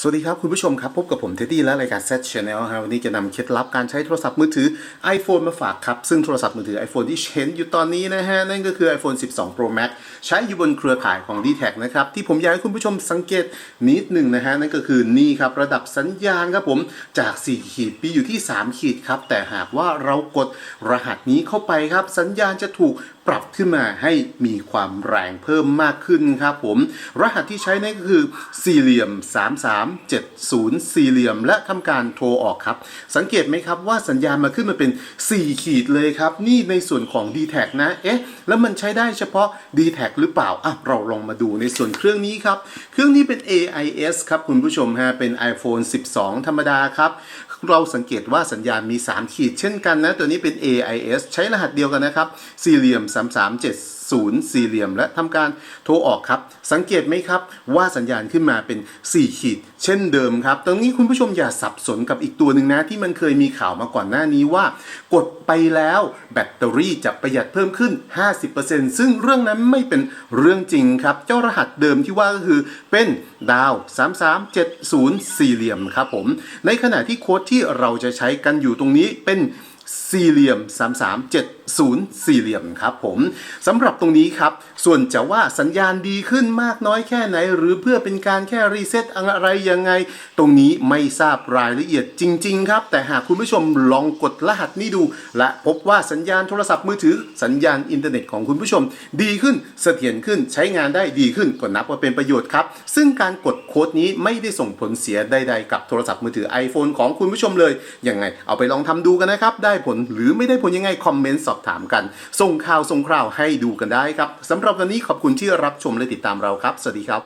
สวัสดีครับ คุณผู้ชมครับ พบกับผมเท็ดดี้และรายการ Set Channel ครับวันนี้จะนำเคล็ดลับการใช้โทรศัพท์มือถือ iPhone มาฝากครับ ซึ่งโทรศัพท์มือถือ iPhone ที่เห็นอยู่ตอนนี้นะฮะ นั่นก็คือ iPhone 12 Pro Max ใช้อยู่บนเครือข่ายของ d t แทนะครับ ที่ผมอยากให้คุณผู้ชมสังเกตนิดหนึ่งนะฮะ นั่นก็คือนี่ครับ ระดับสัญญาณครับผมจาก 4 ขีดปีอยู่ที่ 3 ขีดครับแต่หากว่าเรากดรหัสนี้เข้าไปครับสัญญาณจะถูก ปรับขึ้นมาให้มีความแรงเพิ่มมากขึ้นครับผม รหัสที่ใช้นั่นก็คือสี่เหลี่ยม 3370 สี่เหลี่ยม และทำการโทรออกครับ สังเกตไหมครับว่าสัญญาณมาขึ้นมาเป็น 4 ขีดเลยครับ นี่ในส่วนของ d t แทนะเอ๊ะแล้วมันใช้ได้เฉพาะ d t แทหรือเปล่าอะเราลองมาดูในส่วนเครื่องนี้ครับ เครื่องนี้เป็น AIS ครับคุณผู้ชมฮะเป็น iPhone 12 ธรรมดาครับเราสังเกตว่าสัญญาณมี 3 ขีดเช่นกันนะ ตัวนี้เป็น AIS ใช้รหัสเดียวกันนะครับ สี่เหลี่ยม3370 สี่เหลี่ยม และทำการโทรออกครับ สังเกตไหมครับว่าสัญญาณขึ้นมาเป็น 4 ขีด เช่นเดิมครับ ตรงนี้คุณผู้ชมอย่าสับสนกับอีกตัวหนึ่งนะที่มันเคยมีข่าวมาก่อนหน้านี้ว่า กดไปแล้วแบตเตอรี่จะประหยัดเพิ่มขึ้น 50%ซึ่งเรื่องนั้นไม่เป็นเรื่องจริงครับ เจ้ารหัสเดิมที่ว่าก็คือเป็นดาว 3370 สี่เหลี่ยมครับผม ในขณะที่โค้ดที่เราจะใช้กันอยู่ตรงนี้เป็น สี่เหลี่ยม 3370 สี่เหลี่ยมครับผมสำหรับตรงนี้ครับ ส่วนจะว่าสัญญาณดีขึ้นมากน้อยแค่ไหน หรือเพื่อเป็นการแค่รีเซ็ตอะไรยังไง ตรงนี้ไม่ทราบรายละเอียดจริง ๆ ครับ แต่หากคุณผู้ชมลองกดรหัสนี้ดู และพบว่าสัญญาณโทรศัพท์มือถือ สัญญาณอินเทอร์เน็ตของคุณผู้ชม ดีขึ้นเสถียรขึ้นใช้งานได้ดีขึ้นก็นับว่าเป็นประโยชน์ครับซึ่งการกดโค้ดนี้ไม่ได้ส่งผลเสียใดๆกับโทรศัพท์มือถือ iPhone ของคุณผู้ชมเลยยังไง เอาไปลองทำดูกันนะครับได้ผลหรือไม่ได้ผลยังไงคอมเมนต์สอบถามกัน ส่งข่าวส่งคราวให้ดูกันได้ครับสำหรับวันนี้ขอบคุณที่รับชมและติดตามเราครับ สวัสดีครับ